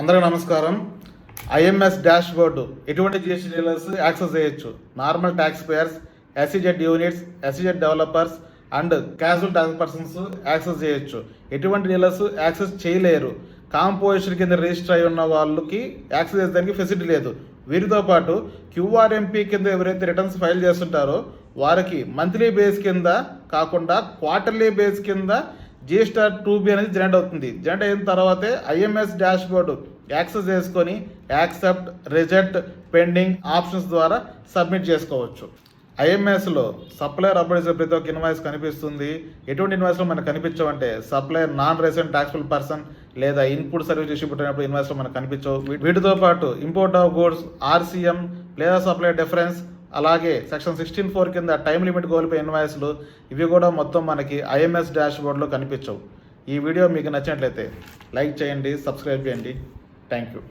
అందరికీ నమస్కారం. IMS dashboard ఎటువంటి జిఎస్టీ డీలర్స్ యాక్సెస్ చేయొచ్చు. Normal tax payers SEZ units SEZ developers and casual tax persons access చేయొచ్చు. ఎటువంటి డీలర్స్ యాక్సెస్ చేయలేరు. కాంపోజిషన్ కింద రిజిస్టర్ అయి ఉన్న వాళ్ళకి యాక్సెస్ చేసేదానికి ఫెసిలిటీ లేదు. వీరితో పాటు క్యూఆర్ఎంపీ కింద ఎవరైతే రిటర్న్స్ ఫైల్ చేస్తుంటారో వారికి మంత్లీ బేస్ కింద కాకుండా క్వార్టర్లీ బేస్ కింద జిఎస్టార్ టూ బి అనేది జనరేట్ అవుతుంది. జనరేట్ అయిన తర్వాతే ఐఎంఎస్ డాష్ బోర్డు యాక్సెస్ చేసుకొని యాక్సెప్ట్ రిజెక్ట్ పెండింగ్ ఆప్షన్స్ ద్వారా సబ్మిట్ చేసుకోవచ్చు. ఐఎంఎస్లో సప్లయర్ అప్డేట్ ప్రతి ఒక్క ఇన్వాయిస్ కనిపిస్తుంది. ఎటువంటి ఇన్వాయిస్లో మనకు కనిపించవంటే supplier non resident taxable person లేదా ఇన్పుట్ సర్వీస్ చేసి అయినప్పుడు ఇన్వాయిస్లో మనకు కనిపించవు. వీటితో పాటు ఇంపోర్ట్ ఆఫ్ గూడ్స్ ఆర్సీఎం లేదా సప్లయర్ డిఫరెన్స్ అలాగే సెక్షన్ సిక్స్టీన్ ఫోర్ కింద టైం లిమిట్ కోల్పోయి ఇన్వాయిస్లు ఇవి కూడా మొత్తం మనకి ఐఎంఎస్ డాష్ బోర్డ్లో కనిపించవు. ఈ వీడియో మీకు నచ్చినట్లయితే లైక్ చేయండి సబ్స్క్రైబ్ చేయండి. Thank you